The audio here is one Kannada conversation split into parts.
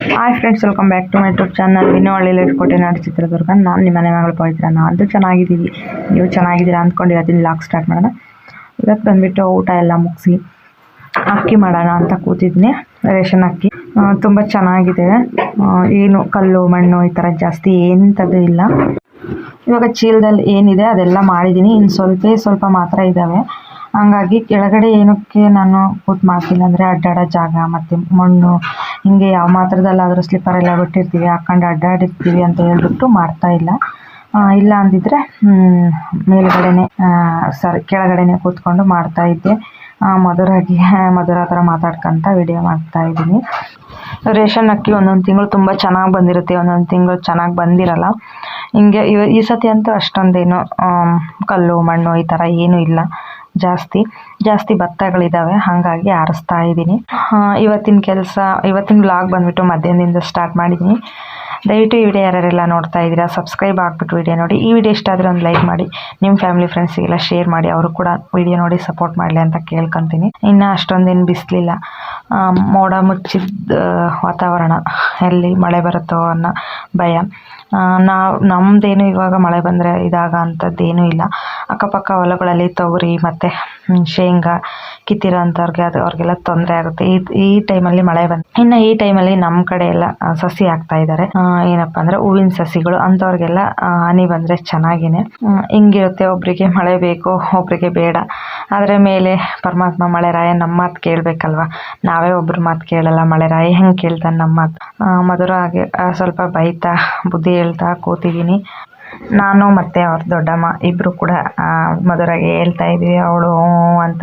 Hi friends welcome back to my YouTube channel Vinohalli ಕೋಟೆ ನಾಡು ಚಿತ್ರದುರ್ಗ ನಾನು ನಿಮ್ಮ ಮನೆ ಮಗಳು ಪವಿತ್ರ. ನಾನು ಚೆನ್ನಾಗಿದ್ದೀವಿ. ನೀವು ಚೆನ್ನಾಗಿದ್ದೀರಾ ಅಂದ್ಕೊಂಡು ಇವತ್ತಿನ ಲಾಕ್ ಸ್ಟಾರ್ಟ್ ಮಾಡೋಣ. ಇವತ್ತು ಬಂದುಬಿಟ್ಟು ಊಟ ಎಲ್ಲ ಮುಗಿಸಿ ಅಕ್ಕಿ ಮಾಡೋಣ ಅಂತ ಕೂತಿದ್ದೀನಿ. ರೇಷನ್ ಅಕ್ಕಿ. ತುಂಬ ಚೆನ್ನಾಗಿದೆ. ಏನು ಕಲ್ಲು, ಮಣ್ಣು ಈ ಥರ ಜಾಸ್ತಿ ಎಂಥದ್ದು ಇಲ್ಲ. ಇವಾಗ ಚೀಲದಲ್ಲಿ ಏನಿದೆ ಅದೆಲ್ಲ ಮಾಡಿದ್ದೀನಿ. ಇನ್ನು ಸ್ವಲ್ಪ ಸ್ವಲ್ಪ ಮಾತ್ರ ಇದ್ದಾವೆ. ಹಂಗಾಗಿ ಕೆಳಗಡೆ ಏನಕ್ಕೆ ನಾನು ಕೂತ್ ಮಾಡ್ತೀನಿ ಅಂದರೆ ಅಡ್ಡಾಡೋ ಜಾಗ ಮತ್ತು ಮಣ್ಣು, ಹಿಂಗೆ ಯಾವ ಮಾತ್ರದಲ್ಲಾದರೂ ಸ್ಲಿಪ್ಪರ್ ಎಲ್ಲ ಬಿಟ್ಟಿರ್ತೀವಿ ಹಾಕೊಂಡು ಅಡ್ಡಾಡಿರ್ತೀವಿ ಅಂತ ಹೇಳ್ಬಿಟ್ಟು ಮಾಡ್ತಾ ಇಲ್ಲ. ಇಲ್ಲ ಅಂದಿದ್ರೆ ಮೇಲುಗಡೆನೆ ಸಾರಿ, ಕೆಳಗಡೆನೆ ಕೂತ್ಕೊಂಡು ಮಾಡ್ತಾ ಇದ್ದೆ. ಮಧುರಾಗಿ, ಮಧುರ ಥರ ಮಾತಾಡ್ಕೊಂತ ವಿಡಿಯೋ ಮಾಡ್ತಾ ಇದ್ದೀನಿ. ರೇಷನ್ ಅಕ್ಕಿ ಒಂದೊಂದು ತಿಂಗಳು ತುಂಬ ಚೆನ್ನಾಗಿ ಬಂದಿರುತ್ತೆ, ಒಂದೊಂದು ತಿಂಗಳು ಚೆನ್ನಾಗಿ ಬಂದಿರಲ್ಲ. ಹಿಂಗೆ ಈ ಸತಿ ಅಂತೂ ಅಷ್ಟೊಂದೇನು ಕಲ್ಲು, ಮಣ್ಣು ಈ ಥರ ಏನೂ ಇಲ್ಲ. ಜಾಸ್ತಿ ಜಾಸ್ತಿ ಭತ್ತಗಳಿದ್ದಾವೆ ಹಾಗಾಗಿ ಆರಿಸ್ತಾ ಇದ್ದೀನಿ. ಇವತ್ತಿನ ಕೆಲಸ, ಇವತ್ತಿನ ಬ್ಲಾಗ್ ಬಂದುಬಿಟ್ಟು ಮಧ್ಯಾಹ್ನದಿಂದ ಸ್ಟಾರ್ಟ್ ಮಾಡಿದ್ದೀನಿ ದಯವಿಟ್ಟು ಈ ವಿಡಿಯೋ ಯಾರ್ಯಾರೆಲ್ಲ ನೋಡ್ತಾ ಇದ್ದೀರಾ ಸಬ್ಸ್ಕ್ರೈಬ್ ಆಗಿಬಿಟ್ಟು ವಿಡಿಯೋ ನೋಡಿ. ಈ ವಿಡಿಯೋ ಇಷ್ಟ ಆದರೆ ಒಂದು ಲೈಕ್ ಮಾಡಿ. ನಿಮ್ಮ ಫ್ಯಾಮಿಲಿ ಫ್ರೆಂಡ್ಸಿಗೆಲ್ಲ ಶೇರ್ ಮಾಡಿ. ಅವರು ಕೂಡ ವಿಡಿಯೋ ನೋಡಿ ಸಪೋರ್ಟ್ ಮಾಡಲಿ ಅಂತ ಕೇಳ್ಕೊತೀನಿ. ಇನ್ನು ಅಷ್ಟೊಂದೇನು ಬಿಸಿಲಿಲ್ಲ. ಮೋಡ ಮುಚ್ಚಿದ ವಾತಾವರಣ. ಎಲ್ಲಿ ಮಳೆ ಬರುತ್ತೋ ಅನ್ನೋ ಭಯ. ನಾವು ನಮ್ಮದೇನು ಇವಾಗ ಮಳೆ ಬಂದರೆ ಇದಾಗ ಅಂಥದ್ದೇನೂ ಇಲ್ಲ. ಅಕ್ಕಪಕ್ಕ ಹೊಲಗಳಲ್ಲಿ ತೊಗರಿ ಮತ್ತು ಶೇಂಗಾ, ಕಿತ್ತಿರೋ ಅಂಥವ್ರಿಗೆ ಅದು ಅವ್ರಿಗೆಲ್ಲ ತೊಂದರೆ ಆಗುತ್ತೆ. ಈ ಈ ಟೈಮಲ್ಲಿ ಮಳೆ ಬಂದು, ಇನ್ನು ಈ ಟೈಮಲ್ಲಿ ನಮ್ಮ ಕಡೆ ಎಲ್ಲ ಸಸಿ ಹಾಕ್ತಾ ಇದ್ದಾರೆ. ಏನಪ್ಪ ಅಂದರೆ ಹೂವಿನ ಸಸಿಗಳು, ಅಂಥವ್ರಿಗೆಲ್ಲ ಹನಿ ಬಂದರೆ ಚೆನ್ನಾಗೇನೆ. ಹಿಂಗಿರುತ್ತೆ ಒಬ್ಬರಿಗೆ ಮಳೆ ಬೇಕು ಒಬ್ಬರಿಗೆ ಬೇಡ. ಆದರೆ ಮೇಲೆ ಪರಮಾತ್ಮ ಮಳೆ ರಾಯ ನಮ್ಮ ಮಾತು ಕೇಳಬೇಕಲ್ವ? ನಾವೇ ಒಬ್ರ ಮಾತು ಕೇಳಲ್ಲ, ಮಳೆ ರಾಯ ಹೆಂಗೆ ಕೇಳ್ತಾನೆ ನಮ್ಮ ಮಾತು. ಮಧುರ ಹಾಗೆ ಸ್ವಲ್ಪ ಬೈತಾ, ಬುದ್ಧಿ ಹೇಳ್ತಾ ಕೂತಿದ್ದೀನಿ. ನಾನು ಮತ್ತು ಅವ್ರ ದೊಡ್ಡಮ್ಮ ಇಬ್ಬರು ಕೂಡ ಆ, ಹೇಳ್ತಾ ಇದ್ವಿ ಅವಳು ಅಂತ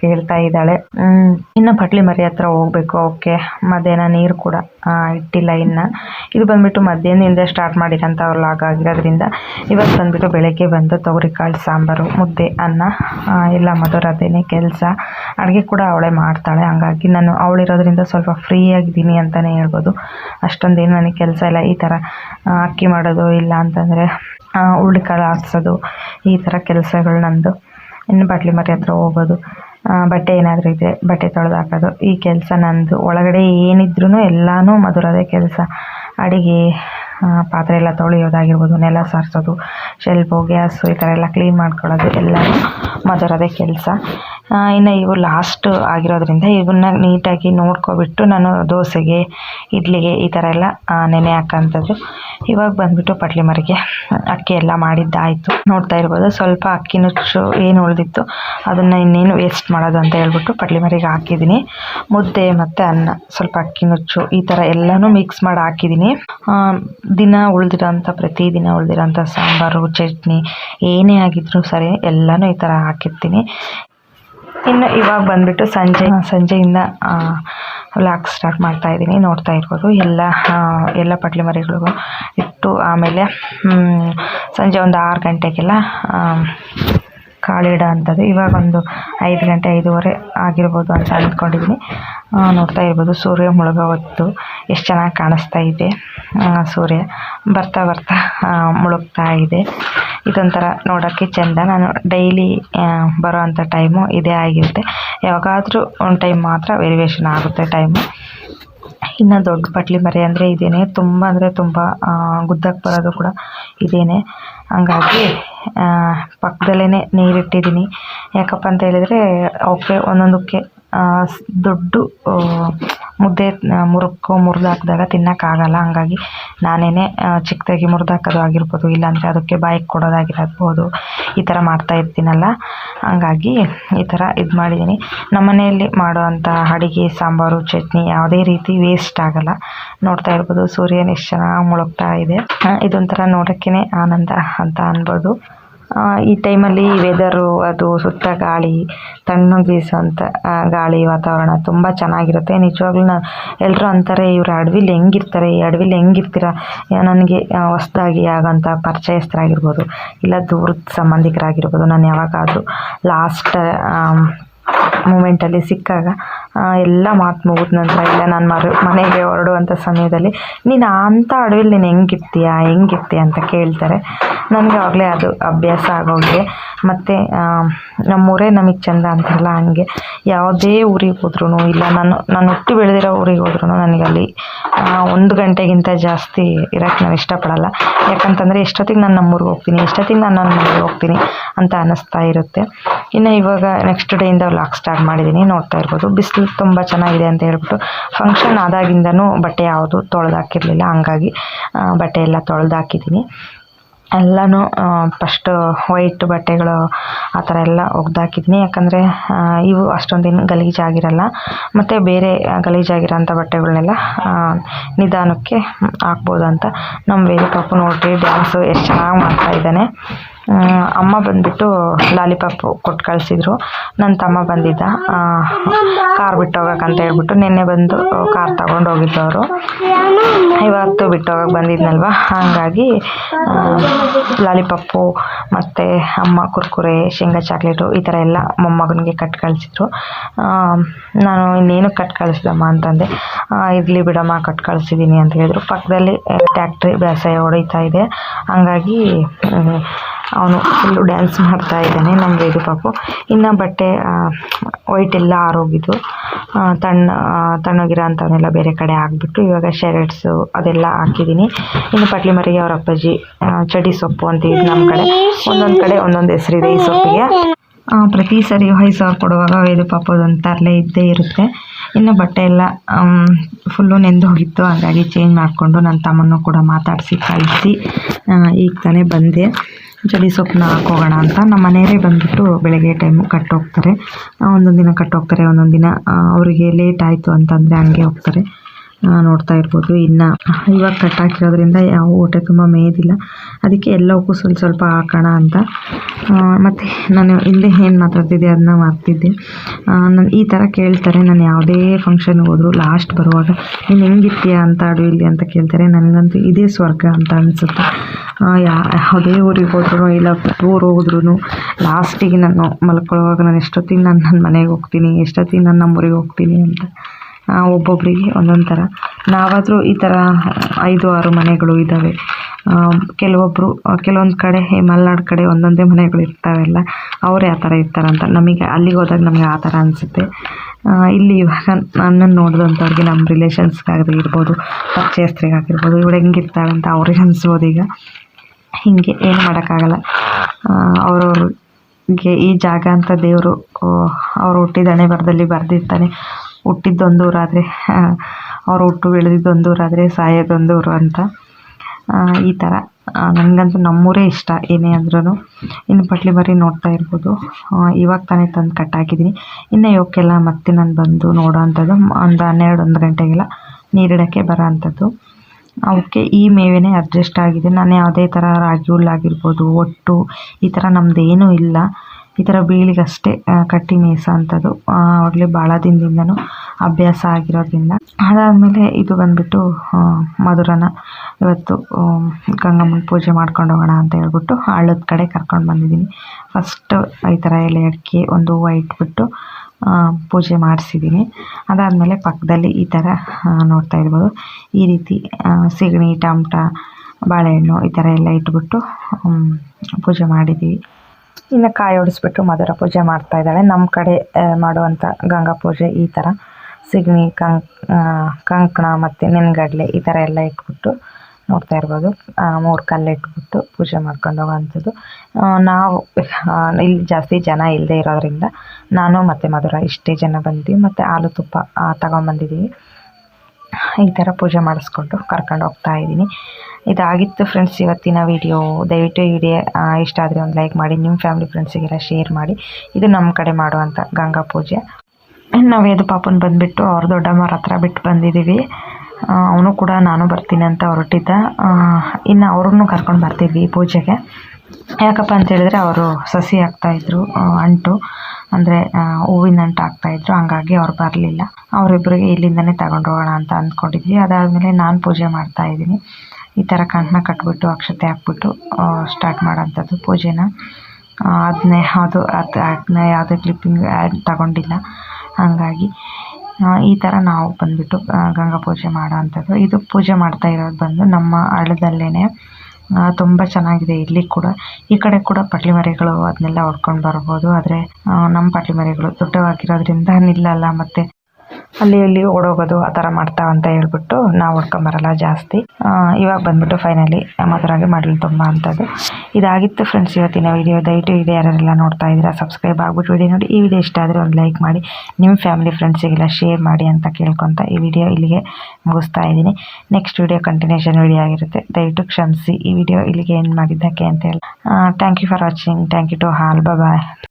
ಕೇಳ್ತಾ ಇದ್ದಾಳೆ. ಹ್ಮ್, ಇನ್ನು ಪಟ್ಲಿ ಮರಿ ಹತ್ರ ಹೋಗ್ಬೇಕು. ಓಕೆ ಮಧ್ಯಾಹ್ನ ನೀರು ಕೂಡ ಇಟ್ಟಿಲ್ಲ ಇನ್ನ. ಇದು ಬಂದ್ಬಿಟ್ಟು ಮಧ್ಯಾಹ್ನದಿಂದ ಸ್ಟಾರ್ಟ್ ಮಾಡಿದಂತ ಅವ್ರ ಲಾಗ್ ಆಗಿರೋದ್ರಿಂದ ಇವತ್ತು ಬಂದ್ಬಿಟ್ಟು ಬೆಳಗ್ಗೆ ಬಂದು ತೊಗರಿಕಾಳು ಸಾಂಬಾರು ಮುದ್ದೆ ಅನ್ನ ಎಲ್ಲ ಮಧುರದೇನೆ ಕೆಲಸ. ಅಡುಗೆ ಕೂಡ ಅವಳೇ ಮಾಡ್ತಾಳೆ. ಹಂಗಾಗಿ ನಾನು ಅವಳಿರೋದ್ರಿಂದ ಸ್ವಲ್ಪ ಫ್ರೀ ಆಗಿದ್ದೀನಿ ಅಂತಲೇ ಹೇಳ್ಬೋದು. ಅಷ್ಟೊಂದೇನು ನನಗೆ ಕೆಲಸ ಇಲ್ಲ. ಈ ಥರ ಅಕ್ಕಿ ಮಾಡೋದು ಇಲ್ಲ ಅಂತಂದರೆ ಹುರುಳಿಕಾಳು ಹಾಕ್ಸೋದು ಈ ಥರ ಕೆಲಸಗಳು ನಂದು. ಇನ್ನು ಬಾಟ್ಲಿ ಮರಿ ಹತ್ರ ಹೋಗೋದು ಬಟ್ಟೆ ಏನಾದರೂ ಇದ್ದರೆ ಬಟ್ಟೆ ತೊಳೆದು ಹಾಕೋದು. ಈ ಕೆಲಸ ನಂದು. ಒಳಗಡೆ ಏನಿದ್ರೂ ಎಲ್ಲಾನು ಮಧುರದೇ ಕೆಲಸ. ಅಡಿಗೆ ಪಾತ್ರೆ ಎಲ್ಲ ತೊಳೆಯೋದಾಗಿರ್ಬೋದು, ನೆಲ ಸಾರಿಸೋದು ಶೆಲ್ಪು ಗ್ಯಾಸು ಈ ಥರ ಎಲ್ಲ ಕ್ಲೀನ್ ಮಾಡ್ಕೊಳ್ಳೋದು ಎಲ್ಲ ಮದರದೇ ಕೆಲಸ. ಇನ್ನು ಇವು ಲಾಸ್ಟ್ ಆಗಿರೋದ್ರಿಂದ ಇವನ್ನ ನೀಟಾಗಿ ನೋಡ್ಕೊಬಿಟ್ಟು ನಾನು ದೋಸೆಗೆ, ಇಡ್ಲಿಗೆ ಈ ಥರ ಎಲ್ಲ ನೆನೆ ಹಾಕೋಂಥದ್ದು ಇವಾಗ ಬಂದುಬಿಟ್ಟು ಪಟ್ಲಿ ಮರಿಗೆ ಅಕ್ಕಿ ಎಲ್ಲ ಮಾಡಿದ್ದಾಯಿತು. ನೋಡ್ತಾ ಇರ್ಬೋದು, ಸ್ವಲ್ಪ ಅಕ್ಕಿ ನುಚ್ಚು ಏನು ಉಳಿದಿತ್ತು, ಅದನ್ನು ಇನ್ನೇನು ವೇಸ್ಟ್ ಮಾಡೋದು ಅಂತ ಹೇಳ್ಬಿಟ್ಟು ಪಟ್ಲಿ ಮರಿಗೆ ಹಾಕಿದ್ದೀನಿ. ಮುದ್ದೆ ಮತ್ತು ಅನ್ನ, ಸ್ವಲ್ಪ ಅಕ್ಕಿ ನುಚ್ಚು ಈ ಥರ ಎಲ್ಲನೂ ಮಿಕ್ಸ್ ಮಾಡಿ ಹಾಕಿದ್ದೀನಿ. ದಿನ ಉಳಿದಿರೋಂಥ ಪ್ರತಿದಿನ ಉಳಿದಿರೋಂಥ ಸಾಂಬಾರು, ಚಟ್ನಿ ಏನೇ ಆಗಿದ್ರೂ ಸರಿ ಎಲ್ಲನೂ ಈ ಥರ ಹಾಕಿರ್ತೀನಿ. ಇನ್ನು ಇವಾಗ ಬಂದ್ಬಿಟ್ಟು ಸಂಜೆ, ಸಂಜೆಯಿಂದ ವ್ಲಾಗ್ ಸ್ಟಾರ್ಟ್ ಮಾಡ್ತಾ ಇದ್ದೀನಿ. ನೋಡ್ತಾ ಇರ್ಬೋದು. ಎಲ್ಲ ಎಲ್ಲ ಪಟ್ಲಿ ಮರಿಗಳಿಗೂ ಇಟ್ಟು ಆಮೇಲೆ ಸಂಜೆ ಒಂದು ಆರು ಗಂಟೆಗೆಲ್ಲ ಕಾಳಿಡೋ ಅಂಥದ್ದು ಇವಾಗ ಒಂದು ಐದು ಗಂಟೆ ಐದೂವರೆ ಆಗಿರ್ಬೋದು ಅಂತ ಅಂದ್ಕೊಂಡಿದ್ದೀನಿ. ನೋಡ್ತಾ ಇರ್ಬೋದು ಸೂರ್ಯ ಮುಳುಗೋ ಹೊತ್ತು ಎಷ್ಟು ಚೆನ್ನಾಗಿ ಕಾಣಿಸ್ತಾ ಇದೆ. ಸೂರ್ಯ ಬರ್ತಾ ಬರ್ತಾ ಮುಳುಗ್ತಾ ಇದೆ. ಇದೊಂಥರ ನೋಡೋಕ್ಕೆ ಚೆಂದ. ನಾನು ಡೈಲಿ ಬರೋ ಅಂಥ ಟೈಮು ಇದೇ ಆಗಿರುತ್ತೆ. ಯಾವಾಗಾದರೂ ಒಂದು ಟೈಮ್ ಮಾತ್ರ ವೇರಿಯೇಷನ್ ಆಗುತ್ತೆ ಟೈಮು. ಇನ್ನು ದೊಡ್ಡ ಪಟ್ಲಿ ಮರಿ ಅಂದರೆ ಇದೇನೆ. ತುಂಬ ಅಂದರೆ ತುಂಬ ಗುದ್ದಕ್ಕೆ ಬರೋದು ಕೂಡ ಇದೇನೆ. ಹಂಗಾಗಿ ಪಕ್ಕದಲ್ಲೇ ನೀರಿಟ್ಟಿದ್ದೀನಿ. ಯಾಕಪ್ಪ ಅಂತ ಹೇಳಿದರೆ, ಅವಕ್ಕೆ ಒಂದೊಂದಕ್ಕೆ ದೊಡ್ಡ ಮುದ್ದೆ ಮುರುಕು ಮುರಿದು ಹಾಕಿದಾಗ ತಿನ್ನೋಕ್ಕಾಗಲ್ಲ ಹಾಗಾಗಿ ನಾನೇ ಚಿಕ್ಕದಾಗಿ ಮುರಿದು ಹಾಕೋದು ಆಗಿರ್ಬೋದು, ಇಲ್ಲಾಂದರೆ ಅದಕ್ಕೆ ಬಾಯಿಗೆ ಕೊಡೋದಾಗಿರ್ಬೋದು ಈ ಥರ ಮಾಡ್ತಾ ಇರ್ತೀನಲ್ಲ. ಹಂಗಾಗಿ ಈ ಥರ ಇದು ಮಾಡಿದ್ದೀನಿ ನಮ್ಮ ಮನೆಯಲ್ಲಿ ಮಾಡುವಂಥ ಅಡಿಗೆ, ಸಾಂಬಾರು, ಚಟ್ನಿ ಯಾವುದೇ ರೀತಿ ವೇಸ್ಟ್ ಆಗಲ್ಲ. ನೋಡ್ತಾ ಇರ್ಬೋದು, ಸೂರ್ಯನ ಎಷ್ಟು ಚೆನ್ನಾಗಿ ಮುಳುಗ್ತಾ ಇದೆ. ಇದೊಂಥರ ನೋಡೋಕ್ಕೇ ಆನಂದ ಅಂತ ಅನ್ಬೋದು. ಈ ಟೈಮಲ್ಲಿ ವೆದರು ಅದು ಸುತ್ತ ಗಾಳಿ ತಣ್ಣಗೆ ಬೀಸೋಂಥ ಗಾಳಿ ವಾತಾವರಣ ತುಂಬ ಚೆನ್ನಾಗಿರುತ್ತೆ. ನಿಜವಾಗ್ಲೂ ಎಲ್ಲರೂ ಅಂತಾರೆ, ಇವ್ರು ಅಡವಿಲಿ ಹೆಂಗಿರ್ತಾರೆ, ಈ ಅಡವಿಲಿ ಹೆಂಗಿರ್ತೀರ? ನನಗೆ ಹೊಸ್ದಾಗಿ ಆಗೋಂಥ ಪರಿಚಯಸ್ಥರಾಗಿರ್ಬೋದು, ಇಲ್ಲ ದೂರದ ಸಂಬಂಧಿಕರಾಗಿರ್ಬೋದು. ನಾನು ಯಾವಾಗಾದರೂ ಲಾಸ್ಟ್ ಮೂಮೆಂಟಲ್ಲಿ ಸಿಕ್ಕಾಗ ಎಲ್ಲ ಮಾತು ಮುಗಿದ ನಂತರ ಇಲ್ಲ, ನಾನು ಮರು, ಮನೆಗೆ ಹೊರಡುವಂಥ ಸಮಯದಲ್ಲಿ, ನೀನು ಅಂಥ ಅಡವಿಲಿ ನೀನು ಹೆಂಗಿರ್ತೀಯ ಹೆಂಗಿರ್ತೀಯ ಅಂತ ಕೇಳ್ತಾರೆ. ನನಗೆ ಆಗಲೇ ಅದು ಅಭ್ಯಾಸ ಆಗೋಗಿದೆ ಮತ್ತು ನಮ್ಮೂರೇ ನಮಗೆ ಚಂದ ಅಂತಾರಲ್ಲ ಹಂಗೆ. ಯಾವುದೇ ಊರಿಗೆ ಹೋದ್ರೂ ಇಲ್ಲ, ನಾನು ನಾನು ಹುಟ್ಟಿ ಬೆಳೆದಿರೋ ಊರಿಗೆ ಹೋದ್ರೂ ನನಗೆ ಅಲ್ಲಿ ಒಂದು ಗಂಟೆಗಿಂತ ಜಾಸ್ತಿ ಇರೋಕ್ಕೆ ನಾನು ಇಷ್ಟಪಡಲ್ಲ. ಯಾಕಂತಂದರೆ ಎಷ್ಟೊತ್ತಿಗೆ ನಾನು ನಮ್ಮೂರಿಗೆ ಹೋಗ್ತೀನಿ, ಎಷ್ಟೊತ್ತಿಗೆ ನಾನು ನನ್ನ ಮನೆಗೆ ಹೋಗ್ತೀನಿ ಅಂತ ಅನ್ನಿಸ್ತಾ ಇರುತ್ತೆ. ಇನ್ನು ಇವಾಗ ನೆಕ್ಸ್ಟ್ ಡೇಯಿಂದ ಲಾಕ್ ಸ್ಟಾರ್ಟ್ ಮಾಡಿದ್ದೀನಿ ನೋಡ್ತಾ ಇರ್ಬೋದು. ಬಿಸಿಲು ತುಂಬ ಚೆನ್ನಾಗಿದೆ ಅಂತ ಹೇಳ್ಬಿಟ್ಟು ಫಂಕ್ಷನ್ ಆದಾಗಿಂದನೂ ಬಟ್ಟೆ ಯಾವುದು ತೊಳೆದಾಕಿರಲಿಲ್ಲ, ಹಂಗಾಗಿ ಬಟ್ಟೆ ಎಲ್ಲ ತೊಳೆದಾಕಿದ್ದೀನಿ. ಎಲ್ಲನೂ ಫಸ್ಟ್ ವೈಟ್ ಬಟ್ಟೆಗಳು ಆ ಥರ ಎಲ್ಲ ಒಗ್ದಾಕಿದ್ದೀನಿ. ಯಾಕಂದರೆ ಇವು ಅಷ್ಟೊಂದೇನು ಗಲೀಜಾಗಿರಲ್ಲ ಮತ್ತು ಬೇರೆ ಗಲೀಜಾಗಿರೋಂಥ ಬಟ್ಟೆಗಳನ್ನೆಲ್ಲ ನಿಧಾನಕ್ಕೆ ಹಾಕ್ಬೋದು ಅಂತ. ನಮ್ಮ ವೇದಿ ಪಾಪು ನೋಡ್ರಿ ಡ್ಯಾನ್ಸು ಎಷ್ಟು ಚೆನ್ನಾಗಿ ಮಾಡ್ತಾ ಇದ್ದಾನೆ. ಅಮ್ಮ ಬಂದ್ಬಿಟ್ಟು ಲಾಲಿಪಾಪ್ ಕೊಟ್ಟು ಕಳಿಸಿದ್ರು. ನನ್ನ ತಮ್ಮ ಬಂದಿದ್ದ. ಕಾರ್ ಬಿಟ್ಟು ಹೋಗಕ್ಕಂತ ಹೇಳ್ಬಿಟ್ಟು ನಿನ್ನೆ ಬಂದು ಕಾರ್ ತಗೊಂಡು ಹೋಗಿದ್ದು ಅವರು ಇವತ್ತು ಬಿಟ್ಟು ಹೋಗಕ್ಕೆ ಬಂದಿದ್ನಲ್ವ? ಹಾಗಾಗಿ ಲಾಲಿಪಾಪು ಮತ್ತು ಅಮ್ಮ ಕುರ್ಕುರೆ, ಶೇಂಗಾ ಚಾಕ್ಲೇಟು ಈ ಥರ ಎಲ್ಲ ಮೊಮ್ಮಗನಿಗೆ ಕಟ್ ಕಳಿಸಿದ್ರು. ನಾನು ಇನ್ನೇನು ಕಟ್ ಕಳಿಸ್ದಮ್ಮ ಅಂತಂದೆ. ಇರಲಿ ಬಿಡಮ್ಮ, ಕಟ್ ಕಳಿಸಿದ್ದೀನಿ ಅಂತ ಹೇಳಿದ್ರು. ಪಕ್ಕದಲ್ಲಿ ಟ್ಯಾಕ್ಟ್ರಿ ಬೇಸಾಯ ಹೊಡಿತಾ ಇದೆ. ಹಂಗಾಗಿ ಅವನು ಫುಲ್ಲು ಡ್ಯಾನ್ಸ್ ಮಾಡ್ತಾ ಇದ್ದಾನೆ ನಮ್ಮ ವೇದು ಪಾಪು. ಇನ್ನು ಬಟ್ಟೆ ವೈಟ್ ಎಲ್ಲ ಆರೋಗಿದ್ದು. ತಣ್ಣ ತಣ್ಣಗಿರೋ ಅಂಥವನ್ನೆಲ್ಲ ಬೇರೆ ಕಡೆ ಹಾಕ್ಬಿಟ್ಟು ಇವಾಗ ಶರ್ಟ್ಸು ಅದೆಲ್ಲ ಹಾಕಿದ್ದೀನಿ. ಇನ್ನು ಪಟ್ಲಿ ಮರಿಗೆ ಅವ್ರ ಅಪ್ಪಾಜಿ ಚಡಿ ಸೊಪ್ಪು ಅಂತ ಇದು ನಮ್ಮ ಕಡೆ. ಒಂದೊಂದು ಕಡೆ ಒಂದೊಂದು ಹೆಸರಿದೆ ಈ ಸೊಪ್ಪಿಗೆ. ಪ್ರತಿ ಸರಿ ಸಾವಿರ ಕೊಡುವಾಗ ವೇದು ಪಾಪದೊಂದು ತರಲೆ ಇದ್ದೇ ಇರುತ್ತೆ. ಇನ್ನು ಬಟ್ಟೆ ಎಲ್ಲ ಫುಲ್ಲು ನೆಂದು ಹೋಗಿತ್ತು. ಹಾಗಾಗಿ ಚೇಂಜ್ ಮಾಡಿಕೊಂಡು ನನ್ನ ತಮ್ಮನ್ನು ಕೂಡ ಮಾತಾಡಿಸಿ ಕಳಿಸಿ ಈಗ ತಾನೇ ಬಂದೆ. ಚಳಿ ಸೊಪ್ಪನ್ನ ಹಾಕೋಗೋಣ ಅಂತ. ನಮ್ಮ ಮನೆಯವರೇ ಬಂದುಬಿಟ್ಟು ಬೆಳಗ್ಗೆ ಟೈಮು ಕಟ್ಟೋಗ್ತಾರೆ. ಒಂದೊಂದು ದಿನ ಕಟ್ಟೋಗ್ತಾರೆ, ಒಂದೊಂದು ದಿನ ಅವರಿಗೆ ಲೇಟ್ ಆಯಿತು ಅಂತಂದರೆ ಹಂಗೆ ಹೋಗ್ತಾರೆ. ನೋಡ್ತಾ ಇರ್ಬೋದು. ಇನ್ನು ಇವಾಗ ಕಟ್ಟಾಕಿರೋದ್ರಿಂದ ಯಾವ ಹೊಟ್ಟೆ ತುಂಬ ಮೇಯ್ದಿಲ್ಲ. ಅದಕ್ಕೆ ಎಲ್ಲವಕ್ಕೂ ಸ್ವಲ್ಪ ಸ್ವಲ್ಪ ಹಾಕೋಣ ಅಂತ. ಮತ್ತು ನಾನು ಹಿಂದೆ ಏನು ಮಾತಾಡ್ತಿದ್ದೆ ಅದನ್ನ ಮಾಡ್ತಿದ್ದೆ ನಾನು ಈ ಥರ ಕೇಳ್ತಾರೆ. ನಾನು ಯಾವುದೇ ಫಂಕ್ಷನ್ಗೆ ಹೋದ್ರು ಲಾಸ್ಟ್ ಬರುವಾಗ, ನೀನು ಹೆಂಗಿರ್ತೀಯ ಅಂತ ಇಲ್ಲಿ ಅಂತ ಕೇಳ್ತಾರೆ. ನನಗಂತೂ ಇದೇ ಸ್ವರ್ಗ ಅಂತ ಅನಿಸುತ್ತೆ. ಯಾವುದೇ ಊರಿಗೆ ಹೋದ್ರು ಇಲ್ಲ ಟೂರ್ ಹೋದ್ರೂ ಲಾಸ್ಟಿಗೆ ನಾನು ಮಲ್ಕೊಳ್ಳುವಾಗ ನಾನು ಎಷ್ಟೊತ್ತಿಗೆ ನಾನು ನನ್ನ ಮನೆಗೆ ಹೋಗ್ತೀನಿ, ಎಷ್ಟೊತ್ತಿಗೆ ನಾನು ನಮ್ಮೂರಿಗೆ ಹೋಗ್ತೀನಿ ಅಂತ. ಒಬ್ಬೊಬ್ಬರಿಗೆ ಒಂದೊಂದು ಥರ ನಾವಾದರೂ ಈ ಥರ ಐದು, ಆರು ಮನೆಗಳು ಇದ್ದಾವೆ. ಕೆಲವೊಬ್ಬರು ಕೆಲವೊಂದು ಕಡೆ ಈ ಮಲೆನಾಡು ಕಡೆ ಒಂದೊಂದೇ ಮನೆಗಳು ಇರ್ತಾವೆಲ್ಲ ಅವರೇ ಆ ಥರ ಇರ್ತಾರಂತ ನಮಗೆ ಅಲ್ಲಿಗೆ ಹೋದಾಗ ನಮಗೆ ಆ ಥರ ಅನಿಸುತ್ತೆ. ಇಲ್ಲಿ ಇವಾಗ ನನ್ನನ್ನು ನೋಡಿದಂಥವ್ರಿಗೆ ನಮ್ಮ ರಿಲೇಷನ್ಸ್ಗಾಗಲಿ ಇರ್ಬೋದು, ಪರಿಚಯಸ್ಥರಿಗಾಗಿರ್ಬೋದು ಇವಳು ಹೆಂಗಿರ್ತಾಳೆ ಅಂತ ಅವ್ರಿಗೆ ಅನಿಸ್ಬೋದು ಈಗ. ಹೀಗೆ ಏನು ಮಾಡೋಕ್ಕಾಗಲ್ಲ. ಅವ್ರವ್ರಿಗೆ ಈ ಜಾಗ ಅಂತ ದೇವರು ಅವ್ರು ಹುಟ್ಟಿದ ಹಣೆ ಬರದಲ್ಲಿ ಬರೆದಿರ್ತಾನೆ. ಹುಟ್ಟಿದ್ದೊಂದು ಊರಾದರೆ ಅವ್ರು ಹುಟ್ಟು ಬೆಳೆದಿದ್ದೊಂದು ಊರಾದರೆ ಸಾಯೋದೊಂದು ಊರು ಅಂತ ಈ ಥರ ನನಗಂತೂ ನಮ್ಮೂರೇ ಇಷ್ಟ ಏನೇ ಅಂದ್ರೂ ಇನ್ನು ಪಟ್ಲಿ ಬರಿ ನೋಡ್ತಾ ಇರ್ಬೋದು. ಇವಾಗ ತಾನೇ ತಂದು ಕಟ್ಟಾಕಿದ್ದೀನಿ ಇನ್ನು ಇವಕ್ಕೆಲ್ಲ ಮತ್ತೆ ನಾನು ಬಂದು ನೋಡೋ ಅಂಥದ್ದು ಒಂದು ಹನ್ನೆರಡು, ಒಂದು ಗಂಟೆಗೆಲ್ಲ ನೀರಿಡೋಕ್ಕೆ ಬರೋ ಅಂಥದ್ದು. ಅವಕ್ಕೆ ಈ ಮೇವೇ ಅಡ್ಜಸ್ಟ್ ಆಗಿದೆ. ನಾನು ಯಾವುದೇ ಥರ ರಾಗಿ ಹುಲ್ಲಾಗಿರ್ಬೋದು ಒಟ್ಟು ಈ ಥರ ನಮ್ಮದೇನೂ ಇಲ್ಲ. ಈ ಥರ ಬೀಳಿಗೆ ಅಷ್ಟೇ ಕಟ್ಟಿ ಮೇಯಿಸೋವಂಥದ್ದು ಆಗಲೇ ಭಾಳ ದಿನದಿಂದನೂ ಅಭ್ಯಾಸ ಆಗಿರೋದ್ರಿಂದ. ಅದಾದಮೇಲೆ ಇದು ಬಂದುಬಿಟ್ಟು ಮಧುರನ ಇವತ್ತು ಗಂಗಮ್ಮನ ಪೂಜೆ ಮಾಡ್ಕೊಂಡು ಹೋಗೋಣ ಅಂತ ಹೇಳ್ಬಿಟ್ಟು ಹಳ್ಳದ ಕಡೆ ಕರ್ಕೊಂಡು ಬಂದಿದ್ದೀನಿ. ಫಸ್ಟ್ ಈ ಥರ ಎಲೆ ಅಡಿಕೆ, ಒಂದು ಹೂವು ಇಟ್ಬಿಟ್ಟು ಪೂಜೆ ಮಾಡಿಸಿದ್ದೀನಿ. ಅದಾದಮೇಲೆ ಪಕ್ಕದಲ್ಲಿ ಈ ಥರ ನೋಡ್ತಾ ಇರ್ಬೋದು. ಈ ರೀತಿ ಸಿಗಣಿ, ಟಮಟ, ಬಾಳೆಹಣ್ಣು ಈ ಥರ ಎಲ್ಲ ಇಟ್ಬಿಟ್ಟು ಪೂಜೆ ಮಾಡಿದ್ದೀವಿ. ಇನ್ನು ಕಾಯಿ ಹೊಡಿಸ್ಬಿಟ್ಟು ಮಧುರ ಪೂಜೆ ಮಾಡ್ತಾ ಇದ್ದಾಳೆ. ನಮ್ಮ ಕಡೆ ಮಾಡುವಂಥ ಗಂಗಾ ಪೂಜೆ ಈ ಥರ ಸಿಗ್ನಿ, ಕಂಕ್ ಕಂಕಣ ಮತ್ತು ನೆನ್ಗಡಲೆ ಈ ಥರ ಎಲ್ಲ ಇಟ್ಬಿಟ್ಟು ನೋಡ್ತಾ ಇರ್ಬೋದು. ಮೂರು ಕಲ್ಲು ಇಟ್ಬಿಟ್ಟು ಪೂಜೆ ಮಾಡ್ಕೊಂಡು ಹೋಗೋವಂಥದ್ದು. ನಾವು ಇಲ್ಲಿ ಜಾಸ್ತಿ ಜನ ಇಲ್ಲದೆ ಇರೋದ್ರಿಂದ ನಾನು ಮತ್ತು ಮಧುರ ಇಷ್ಟೇ ಜನ ಬಂದ್ವಿ. ಮತ್ತು ಹಾಲು ತುಪ್ಪ ತಗೊಂಬಂದಿದ್ದೀವಿ ಈ ಥರ ಪೂಜೆ ಮಾಡಿಸ್ಕೊಂಡು ಕರ್ಕೊಂಡು ಹೋಗ್ತಾ ಇದ್ದೀನಿ. ಇದಾಗಿತ್ತು ಫ್ರೆಂಡ್ಸ್ ಇವತ್ತಿನ ವಿಡಿಯೋ ದಯವಿಟ್ಟು ವಿಡಿಯೋ ಇಷ್ಟ ಆದರೆ ಒಂದು ಲೈಕ್ ಮಾಡಿ ನಿಮ್ಮ ಫ್ಯಾಮಿಲಿ ಫ್ರೆಂಡ್ಸಿಗೆಲ್ಲ ಶೇರ್ ಮಾಡಿ. ಇದು ನಮ್ಮ ಕಡೆ ಮಾಡುವಂಥ ಗಂಗಾ ಪೂಜೆ. ನಾವು ಎದು ಪಾಪನ ಬಂದುಬಿಟ್ಟು ಅವ್ರ ದೊಡ್ಡಮ್ಮರ ಹತ್ರ ಬಿಟ್ಟು ಬಂದಿದ್ದೀವಿ ಅವನು ಕೂಡ ನಾನು ಬರ್ತೀನಿ ಅಂತ ಹೊರಟಿದ್ದ. ಇನ್ನು ಅವ್ರನ್ನೂ ಕರ್ಕೊಂಡು ಬರ್ತಿದ್ವಿ ಪೂಜೆಗೆ. ಯಾಕಪ್ಪ ಅಂತ ಹೇಳಿದ್ರೆ ಅವರು ಸಸಿ ಹಾಕ್ತಾಯಿದ್ರು ಅಂಟು. ಅಂದರೆ ಹೂವಿನ ಅಂಟು ಹಾಕ್ತಾಯಿದ್ರು ಹಂಗಾಗಿ ಅವ್ರು ಬರಲಿಲ್ಲ. ಅವರಿಬ್ಬರಿಗೆ ಇಲ್ಲಿಂದನೇ ತಗೊಂಡು ಹೋಗೋಣ ಅಂತ ಅಂದ್ಕೊಂಡಿದ್ವಿ. ಅದಾದಮೇಲೆ ನಾನು ಪೂಜೆ ಮಾಡ್ತಾ ಇದ್ದೀನಿ. ಈ ಥರ ಕಂಕಣ ಕಟ್ಬಿಟ್ಟು ಅಕ್ಷತೆ ಹಾಕ್ಬಿಟ್ಟು ಸ್ಟಾರ್ಟ್ ಮಾಡೋಂಥದ್ದು ಪೂಜೆನ. ಅದನ್ನೇ ಅದು ಅದು ಅದನ್ನ ಯಾವುದೇ ಕ್ಲಿಪ್ಪಿಂಗ್ ತಗೊಂಡಿಲ್ಲ. ಹಾಗಾಗಿ ಈ ಥರ ನಾವು ಬಂದುಬಿಟ್ಟು ಗಂಗಾ ಪೂಜೆ ಮಾಡೋ ಅಂಥದ್ದು ಇದು ಪೂಜೆ ಮಾಡ್ತಾ ಇರೋದು ಬಂದು ನಮ್ಮ ಹಳ್ಳದಲ್ಲೇನೆ ಆ, ತುಂಬ ಚೆನ್ನಾಗಿದೆ. ಇಲ್ಲಿ ಕೂಡ, ಈ ಕಡೆ ಕೂಡ ಪಟ್ಲಿ ಮರಿಗಳು, ಅದನ್ನೆಲ್ಲ ಹೊಡ್ಕೊಂಡು ಬರ್ಬೋದು. ಆದರೆ ನಮ್ಮ ಪಟ್ಲಿ ಮರಿಗಳು ದೊಡ್ಡವಾಗಿರೋದ್ರಿಂದ ನಿಲ್ಲಲ್ಲ. ಮತ್ತೆ ಅಲ್ಲಿ ಇಲ್ಲಿ ಓಡೋಗೋದು ಆ ಥರ ಮಾಡ್ತಾವ ಅಂತ ಹೇಳ್ಬಿಟ್ಟು ನಾವು ಹೊಡ್ಕೊಂಬರಲ್ಲ ಜಾಸ್ತಿ. ಇವಾಗ ಬಂದ್ಬಿಟ್ಟು ಫೈನಲಿ ಮಧುರಾಗಿ ಮಾಡಲು ತುಂಬ ಅಂಥದ್ದು ಇದಾಗಿತ್ತು ಫ್ರೆಂಡ್ಸ್ ಇವತ್ತಿನ ವಿಡಿಯೋ ದಯವಿಟ್ಟು ಇದೆ ಯಾರೆಲ್ಲ ನೋಡ್ತಾ ಇದ್ದೀರಾ ಸಬ್ಸ್ಕ್ರೈಬ್ ಆಗ್ಬಿಟ್ಟು ವಿಡಿಯೋ ನೋಡಿ. ಈ ವಿಡಿಯೋ ಇಷ್ಟ ಆದರೆ ಒಂದು ಲೈಕ್ ಮಾಡಿ. ನಿಮ್ಮ ಫ್ಯಾಮಿಲಿ ಫ್ರೆಂಡ್ಸಿಗೆಲ್ಲ ಶೇರ್ ಮಾಡಿ ಅಂತ ಕೇಳ್ಕೊತ ಈ ವಿಡಿಯೋ ಇಲ್ಲಿಗೆ ಮುಗಿಸ್ತಾ ಇದ್ದೀನಿ. ನೆಕ್ಸ್ಟ್ ವಿಡಿಯೋ ಕಂಟಿನ್ಯೂಷನ್ ವಿಡಿಯೋ ಆಗಿರುತ್ತೆ. ದಯವಿಟ್ಟು ಕ್ಷಮಿಸಿ. ಈ ವಿಡಿಯೋ ಇಲ್ಲಿಗೆ ಏನು ಮಾಡಿದ್ದಕ್ಕೆ ಅಂತ ಹೇಳಿ. Thank you for watching thank you to all bye